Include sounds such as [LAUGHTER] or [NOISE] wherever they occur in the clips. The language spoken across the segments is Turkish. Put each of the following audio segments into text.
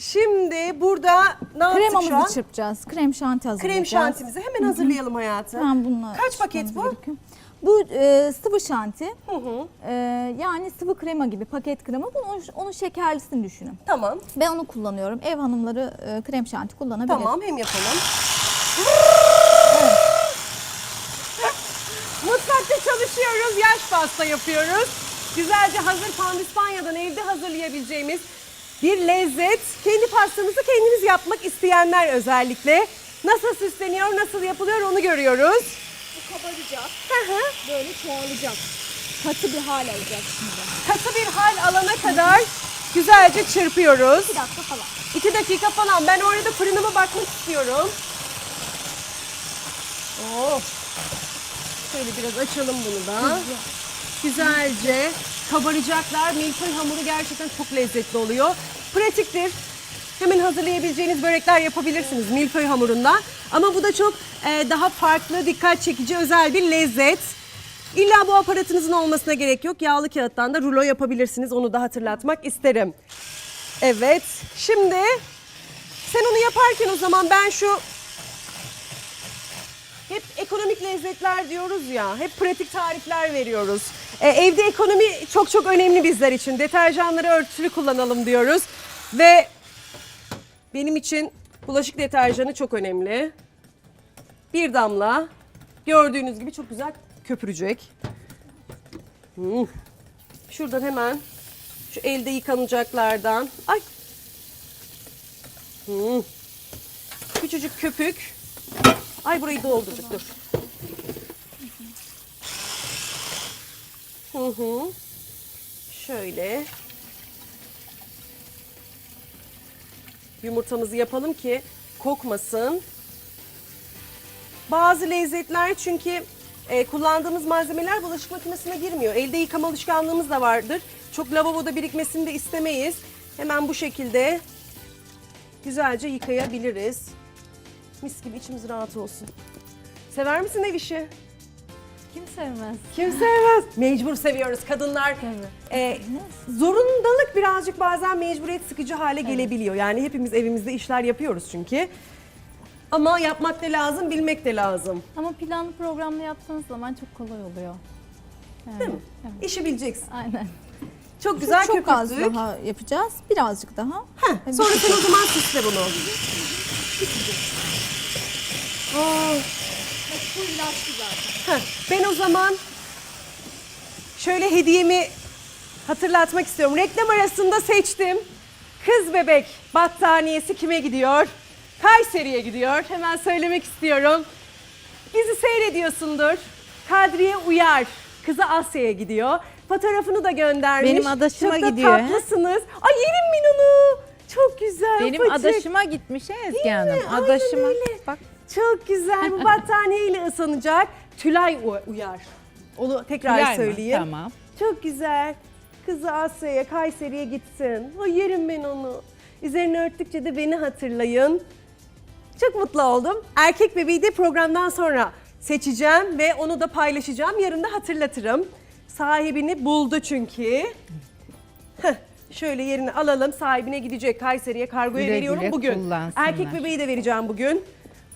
Şimdi burada ne yaptık şu an? Kremamızı çırpacağız. Krem şanti hazırlayacağız. Krem şantimizi hemen hazırlayalım hayatım. Hemen bununla Kaç paket çırpmamız bu? gerekiyor. Bu e, sıvı şanti. Hı hı. E, yani sıvı krema gibi paket krema. Bunu, onun şekerlisini düşünün. Tamam. Ben onu kullanıyorum. Ev hanımları e, krem şanti kullanabilir. Tamam hem yapalım. [LAUGHS] Mutfakta çalışıyoruz, yaş pasta yapıyoruz. Güzelce hazır pandispanya'dan evde hazırlayabileceğimiz bir lezzet. Kendi pastamızı kendimiz yapmak isteyenler özellikle. Nasıl süsleniyor, nasıl yapılıyor onu görüyoruz. Bu kabaracak. Hı hı. Böyle çoğalacak. Katı bir hal alacak şimdi. Katı bir hal alana kadar güzelce çırpıyoruz. Bir dakika falan. İki dakika falan. Ben orada fırınıma bakmak istiyorum. Oo. Şöyle biraz açalım bunu da. Güzelce kabaracaklar. Milföy hamuru gerçekten çok lezzetli oluyor. Pratiktir. Hemen hazırlayabileceğiniz börekler yapabilirsiniz milföy hamurundan. Ama bu da çok e, daha farklı, dikkat çekici, özel bir lezzet. İlla bu aparatınızın olmasına gerek yok. Yağlı kağıttan da rulo yapabilirsiniz. Onu da hatırlatmak isterim. Evet. Şimdi sen onu yaparken o zaman ben şu hep ekonomik lezzetler diyoruz ya, hep pratik tarifler veriyoruz. Ee, evde ekonomi çok çok önemli bizler için. Deterjanları örtülü kullanalım diyoruz. Ve benim için bulaşık deterjanı çok önemli. Bir damla gördüğünüz gibi çok güzel köpürecek. Hmm. Şuradan hemen şu elde yıkanacaklardan. Ay. Hmm. Küçücük köpük. Ay burayı doldurduk dur. Hı hı. Şöyle. Yumurtamızı yapalım ki kokmasın. Bazı lezzetler çünkü e, kullandığımız malzemeler bulaşık makinesine girmiyor. Elde yıkama alışkanlığımız da vardır. Çok lavaboda birikmesini de istemeyiz. Hemen bu şekilde güzelce yıkayabiliriz. Mis gibi içimiz rahat olsun. Sever misin ev işi? Kim sevmez? Kim sevmez? Mecbur seviyoruz kadınlar. E, zorundalık birazcık bazen mecburiyet sıkıcı hale gelebiliyor. Yani hepimiz evimizde işler yapıyoruz çünkü. Ama yapmak da lazım, bilmek de lazım. Ama planlı programlı yaptığınız zaman çok kolay oluyor. Yani, Değil mi? evet. İşi bileceksin. Aynen. Çok güzel çok az köpürttük. daha yapacağız. Birazcık daha. Heh, sonra sen o zaman süsle bunu. Aa, Bu ilaçlı zaten. heh, ben o zaman şöyle hediyemi hatırlatmak istiyorum. Reklam arasında seçtim. Kız bebek battaniyesi kime gidiyor? Kayseri'ye gidiyor. Hemen söylemek istiyorum. Bizi seyrediyorsundur. Kadriye Uyar. Kızı Asya'ya gidiyor. Fotoğrafını da göndermiş. Benim adaşıma Çok da gidiyor, he? tatlısınız. Ay yerim ben onu. Çok güzel. Benim adaşıma gitmiş he Ezgi Hanım. mi? Aynen Adaşıma. öyle. Bak Çok güzel. Bu battaniyeyle ısınacak. Tülay U- Uyar. Onu tekrar Tülay mı? söyleyeyim. Tamam. Çok güzel. Kızı Asya'ya, Kayseri'ye gitsin. Ay yerim ben onu. Üzerini örttükçe de beni hatırlayın. Çok mutlu oldum. Erkek bebeği de programdan sonra seçeceğim ve onu da paylaşacağım. Yarın da hatırlatırım. Sahibini buldu çünkü. Heh, Şöyle yerini alalım. Sahibine gidecek. Kayseri'ye kargoya Güle veriyorum güle bugün. kullansınlar. Erkek bebeği de vereceğim bugün.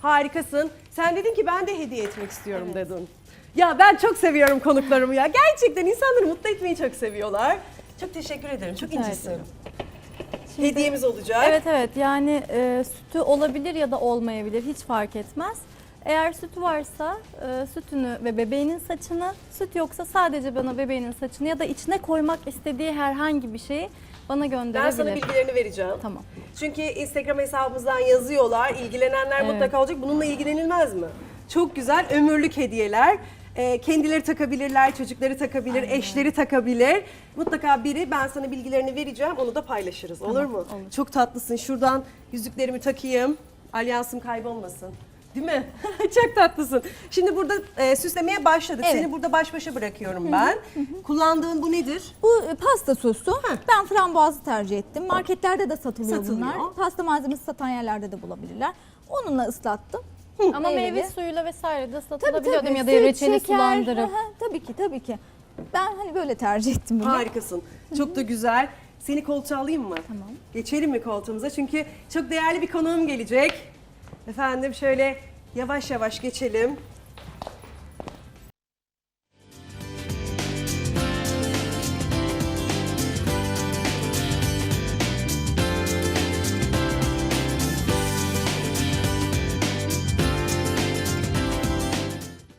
Harikasın. Sen dedin ki ben de hediye etmek istiyorum dedin. Ya ben çok seviyorum konuklarımı ya. Gerçekten insanları mutlu etmeyi çok seviyorlar. Çok teşekkür ederim. Çok incisin. ederim. Hediyemiz olacak. Evet evet yani e, sütü olabilir ya da olmayabilir hiç fark etmez. Eğer sütü varsa e, sütünü ve bebeğinin saçını, süt yoksa sadece bana bebeğinin saçını ya da içine koymak istediği herhangi bir şeyi bana Ben gönderebilir. sana bilgilerini vereceğim. Tamam. Çünkü Instagram hesabımızdan yazıyorlar. İlgilenenler Evet. mutlaka olacak. Bununla ilgilenilmez mi? Çok güzel ömürlük hediyeler. Ee, kendileri takabilirler, çocukları takabilir, eşleri takabilir. Mutlaka biri ben sana bilgilerini vereceğim, onu da paylaşırız. olur mu? olur. Çok tatlısın. Şuradan yüzüklerimi takayım. Alyansım kaybolmasın. Değil mi? [LAUGHS] Çok tatlısın. Şimdi burada e, süslemeye başladık. Evet. Seni burada baş başa bırakıyorum ben. Kullandığın bu nedir? Bu e, pasta sosu. Ben frambuazlı tercih ettim. Marketlerde de satılıyor, Satılıyor. bunlar. Pasta malzemesi satan yerlerde de bulabilirler. Onunla ıslattım. Ama Meyveli. meyve suyuyla vesaire de tabii. değil mi? Ya da Süt, reçeli şeker. sulandırıp. Hı hı, tabii ki tabii ki. Ben hani böyle tercih ettim bunu. Harikasın. Çok da güzel. Seni koltuğa alayım mı? Tamam. Geçelim mi koltuğumuza? Çünkü çok değerli bir konuğum gelecek. Efendim şöyle yavaş yavaş geçelim.